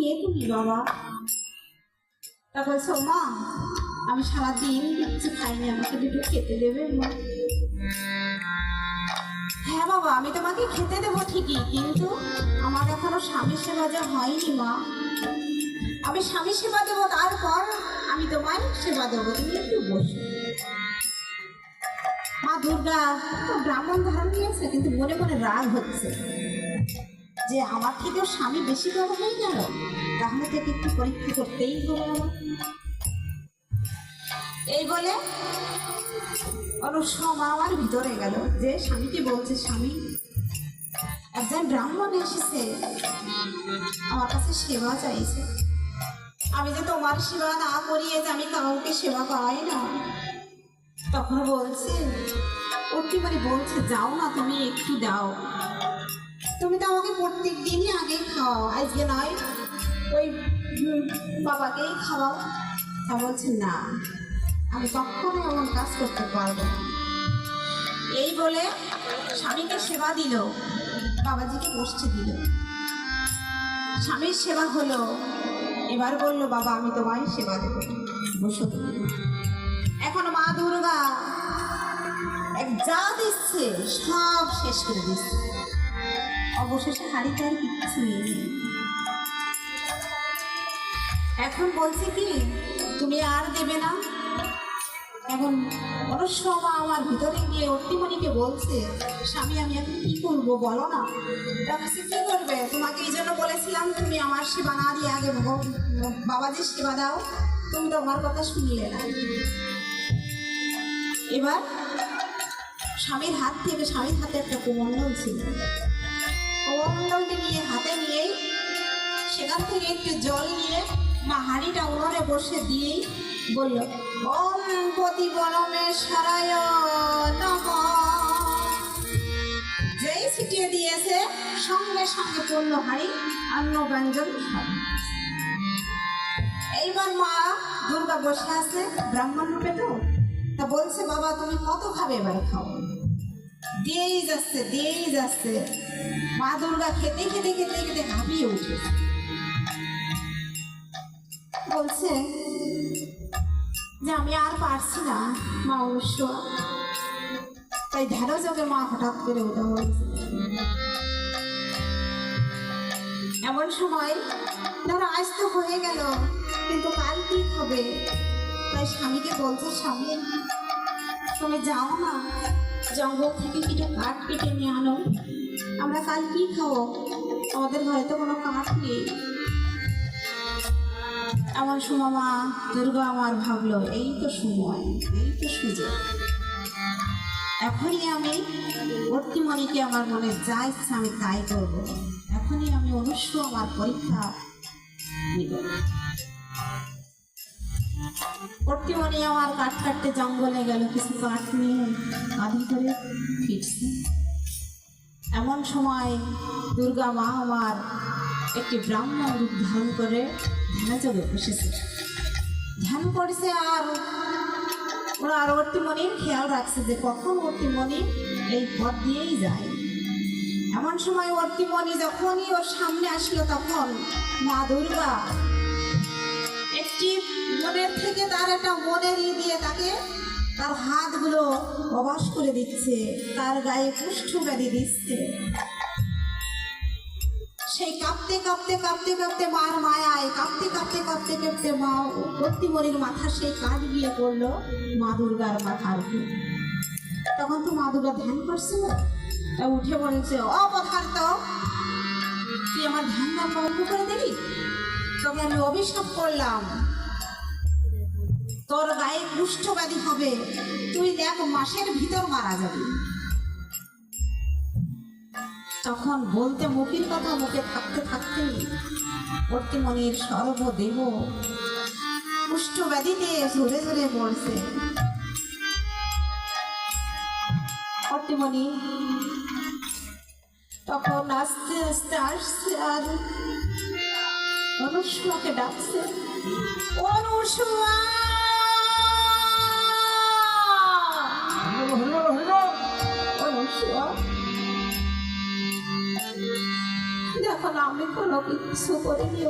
কে তুমি বাবা। তা বলছো মা আমি সারাদিন কিচ্ছু খাইনি, আমাকে দুটো খেতে দেবে? হ্যাঁ বাবা, আমি তোমাকে খেতে দেবো ঠিকই, কিন্তু আমার এখনও স্বামী সেবা যা হয়নি, মা। আমি স্বামী সেবা দেবো, তারপর আমি তোমার সেবা দেবো, তুমি একটু বসো। মা দুর্গা ব্রাহ্মণ ধারণ নিয়েছে, কিন্তু মনে মনে রাগ হচ্ছে। যে আমার থেকেও স্বামী বেশি বড় হয়ে গেল, তাহলে থেকে একটু পরীক্ষা করতেই আমার এই বলে অনুষ্ঠ মা আমার ভিতরে গেল, যে স্বামীকে বলছে, স্বামী, একজন ব্রাহ্মণ এসেছে, আমার কাছে সেবা চাইছে। আমি যে তোমার সেবা না করিয়ে যে আমি কাউকে সেবা পাই না। তখন বলছে অতিবারে বলছে, যাও না তুমি, একটু দাও। তুমি তো আমাকে প্রত্যেক দিনই আগে খাওয়াও, আজকে নয়, ওই বাবাকেই খাওয়াও। তা বলছে, না, আমি কখনো এমন কাজ করতে পারব না। এই বলে স্বামীকে সেবা দিল, বাবাজিকে বসতে দিল। স্বামীর সেবা হলো, এবার বলল, বাবা, আমি তোমায় সেবা দেবো। বসো এখন মা দুর্গা এক যা দিচ্ছে সব শেষ করে দিচ্ছে। অবশেষে হাড়িতে আর কিচ্ছু নেই এখন বলছি কি, তুমি আর দেবে না। এখন অবশ্য মা আমার ভিতরে গিয়ে অর্তিমণিকে বলছে, স্বামী, আমি এখন কি করব বলো না? কি করবে? তোমাকে এই জন্য বলেছিলাম তুমি আমার সেবা না দিয়ে আগে বাবাজির সেবা দাও। তুমি তো আমার কথা শুনলে না। এবার স্বামীর হাত থেকে, স্বামীর হাতে একটা কুমণ্ডল ছিল। কুমণ্ডলটি নিয়ে হাতে নিয়েই সেখান থেকে একটু জল নিয়ে মা হাঁড়িটা উনুনে বসে দিয়েই বলল, ওম পতি পরমেশ্বরায় নম। যেই ছিটিয়ে দিয়েছে, সঙ্গে সঙ্গে পূর্ণ হাঁড়ি অন্ন ব্যঞ্জন এইবার মা দুর্গা বসে আছে ব্রাহ্মণ রূপে তো। তা বলছে, বাবা, তুমি কত খাবে এবার খাও? দিয়েই যাচ্ছে দিয়েই যাচ্ছে মা দুর্গা খেতে খেতে খেতে খেতে হাঁপিয়ে উঠে। বলছে যে আমি আর পারছি না, মা অবশ্য। তাই মা হঠাৎ করে উঠে বলছে। এমন সময়, ধরো আজ তো হয়ে গেল, কিন্তু কাল কি হবে? তাই স্বামীকে বলছে, স্বামী, তুমি যাও না জঙ্গল থেকে কিছু কাঠ কেটে নিয়ে আনো। আমরা কাল কি খাব? আমাদের ঘরে তো কোনো কাঠ নেই। এমন সময় মা, দুর্গা আমার ভাবলো, এই তো সময়, এই তো সুযোগ। এখনই আমি ভর্তিমণিকে আমার মনে যা ইচ্ছা আমি তাই করব। এখনই আমি অবশ্য আমার পরীক্ষা নিব। ভর্তিমণি আমার কাঠ কাটতে জঙ্গলে গেল, কিছু কাঠ নিয়ে কাঁধে করে ফিরছে। এমন সময় দুর্গা মা আমার একটি ব্রাহ্মণ রূপ ধারণ করে ধ্যানযোগে বসেছে। ধ্যান করেছে আর ওরা আর অর্তিমণির খেয়াল রাখছে যে কখন অর্তিমণি এই পথ দিয়েই যায়। এমন সময় অর্তিমণি যখনই ওর সামনে আসলো, তখন মা দুর্গা একটি মনের থেকে তার একটা মনের ই দিয়ে তাকে তার হাতগুলো অবাস করে দিচ্ছে, তার গায়ে কুষ্ঠ ব্যাধি দিচ্ছে। সেই কাঁপতে কাঁপতে কাঁপতে কাঁপতে মার মায়ায়, কাঁপতে কাঁপতে কাঁপতে কাঁপতে মা ভর্তিমণির মাথা সেই কাজ গিয়ে পড়ল মা দুর্গার মাথার তখন তো মা দুর্গা ধ্যান করছে না? তা উঠে বলেছে অপদার্থ তুই আমার ধ্যান নাম বন্ধ করে দিলি? তোকে আমি অভিশাপ করলাম। তোর গায়ে কুষ্ঠব্যাধি হবে। তুই এক মাসের ভিতর মারা যাবি। তখন বলতে মুখের কথা মুখে থাকতে থাকতেই ভর্তিমণির সর্বদেহ কুষ্ঠব্যাধিতে ঝরে ঝরে পড়ছে ভর্তিমণি তখন আস্তে আস্তে আসছে আর অনুষ্মাকে ডাকছে অনুষ্মা দেখো না আমি কোনো কিছু করিনি